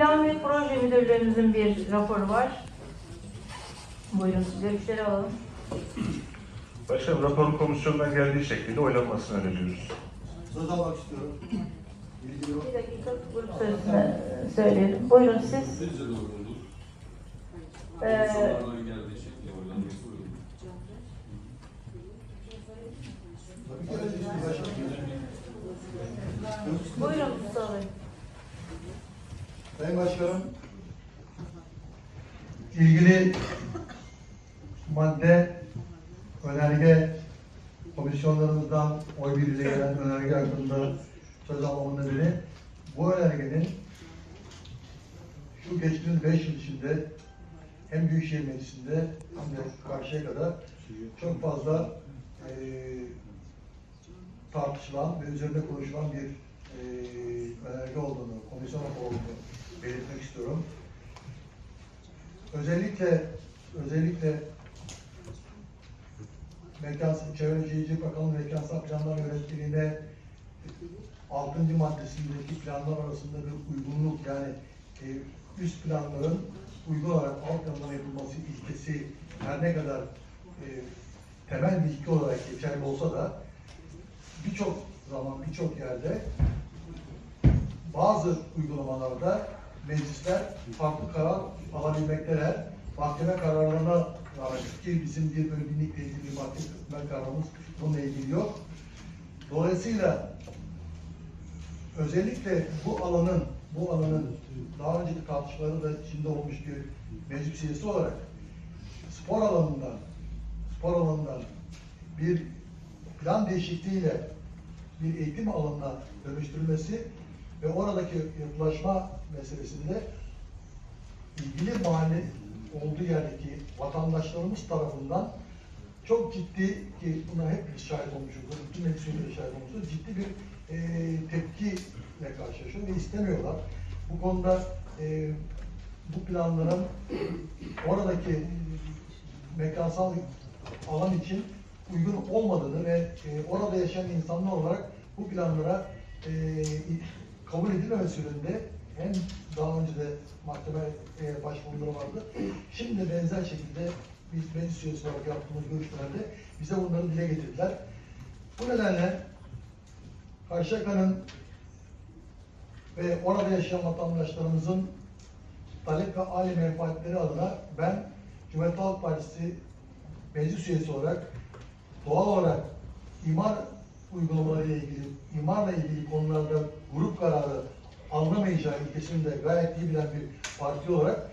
plan ve proje müdürlüğümüzün bir raporu var. Buyurun görüşleri alalım. Başkanım raporun komisyondan geldiği şekilde oylanmasını öneriyoruz. Söz almak istiyorum. Bir dakika grup sözünü söyleyelim. Buyurun siz. Sizce doğru olur. Ee, İnsanlardan geldiği şekilde oylanması uygun. Başkanım. buyurun Mustafa Bey. Sayın Başkanım, ilgili madde önerge komisyonlarımızdan oy birliğiyle gelen önerge hakkında söz almamın nedeni bu önergenin şu geçtiğimiz beş yıl içinde hem Büyükşehir Meclisi'nde hem de karşıya kadar çok fazla eee tartışılan ve üzerinde konuşulan bir eee önerge olduğunu, komisyon olduğunu belirtmek istiyorum. Özellikle özellikle Mekansal Çevre Şehircilik Bakanlığı Mekansal Planlar Yönetmeliğine 6. maddesindeki planlar arasında bir uygunluk yani e, üst planların uygun olarak alt planlama yapılması ilkesi her ne kadar e, temel ilke olarak geçerli olsa da birçok zaman birçok yerde bazı uygulamalarda meclisler farklı karar alabilmekteler. Mahkeme kararlarına rağmen ki bizim bir bölümlükle ilgili mahkeme kararımız bununla ilgili yok. Dolayısıyla özellikle bu alanın bu alanın daha önceki tartışmaları da içinde olmuş bir meclis üyesi olarak spor alanından spor alanından bir plan değişikliğiyle bir eğitim alanına dönüştürülmesi ve oradaki yapılaşma meselesinde ilgili mahalle olduğu yerdeki vatandaşlarımız tarafından çok ciddi ki buna hep biz şahit olmuşuzdur, bütün üyeleri şahit olmuşuzdur, ciddi bir e, tepkiyle karşılaşıyor ve istemiyorlar. Bu konuda e, bu planların oradaki mekansal alan için uygun olmadığını ve e, orada yaşayan insanlar olarak bu planlara e, kabul edilmemesi yönünde hem daha önce de mahkeme e, başvuruları vardı. Şimdi de benzer şekilde biz meclis üyesi olarak yaptığımız görüşmelerde bize bunları dile getirdiler. Bu nedenle Karşıyaka'nın ve orada yaşayan vatandaşlarımızın talep ve aile menfaatleri adına ben Cumhuriyet Halk Partisi meclis üyesi olarak doğal olarak imar uygulamaları ile ilgili, imarla ilgili konularda grup kararı alınamayacağı ilkesini de gayet iyi bilen bir parti olarak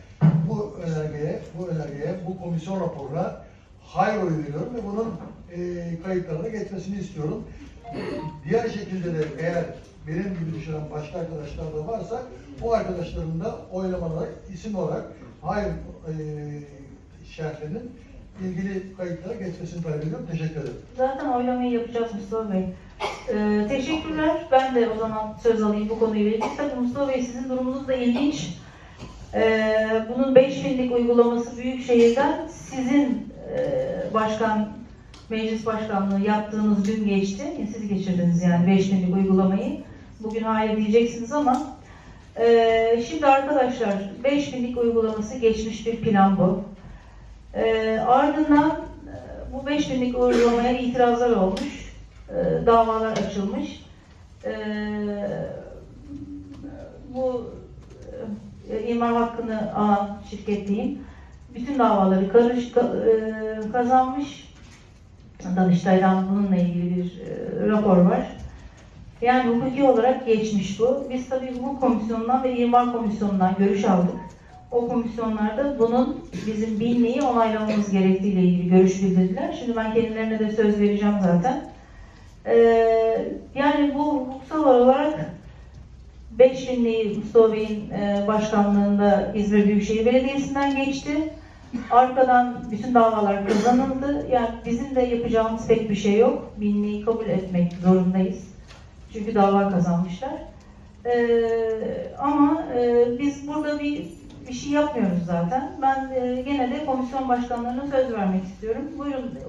bu önergeye, bu önergeye, bu komisyon raporuna hayır oyu veriyorum ve bunun e, kayıtlarına geçmesini istiyorum. Diğer şekilde de eğer benim gibi düşünen başka arkadaşlar da varsa o arkadaşların da oylamalara isim olarak hayır e, şerhlerinin ilgili kayıtlara geçmesini talep ediyorum. Teşekkür ederim. Zaten oylamayı yapacağız Mustafa Bey. Ee, teşekkürler. Ben de o zaman söz alayım bu konuyla ilgili. Tabii Mustafa Bey sizin durumunuz da ilginç. Ee, bunun 5000'lik uygulaması Büyükşehir'den sizin e, başkan, meclis başkanlığı yaptığınız gün geçti. Siz geçirdiniz yani 5000'lik uygulamayı. Bugün hayır diyeceksiniz ama e, şimdi arkadaşlar 5000'lik uygulaması geçmiş bir plan bu. E, ardından bu 5000'lik uygulamaya itirazlar olmuş, e, davalar açılmış. E, bu e, imar hakkını alan şirket diyeyim, bütün davaları karış, ka- e, kazanmış. Danıştay'dan bununla ilgili bir e, rapor var. Yani hukuki olarak geçmiş bu. Biz tabii bu komisyondan ve imar komisyonundan görüş aldık. O komisyonlarda bunun bizim bilmeyi onaylamamız gerektiğiyle ilgili görüş bildirdiler. Şimdi ben kendilerine de söz vereceğim zaten. Ee, yani bu hukuksal olarak 5000'liği Mustafa Bey'in e, başkanlığında İzmir Büyükşehir Belediyesi'nden geçti. Arkadan bütün davalar kazanıldı. Yani bizim de yapacağımız pek bir şey yok. Binliği kabul etmek zorundayız. Çünkü dava kazanmışlar. Ee, ama e, biz burada bir bir şey yapmıyoruz zaten. Ben e, gene de komisyon başkanlarına söz vermek istiyorum. Buyurun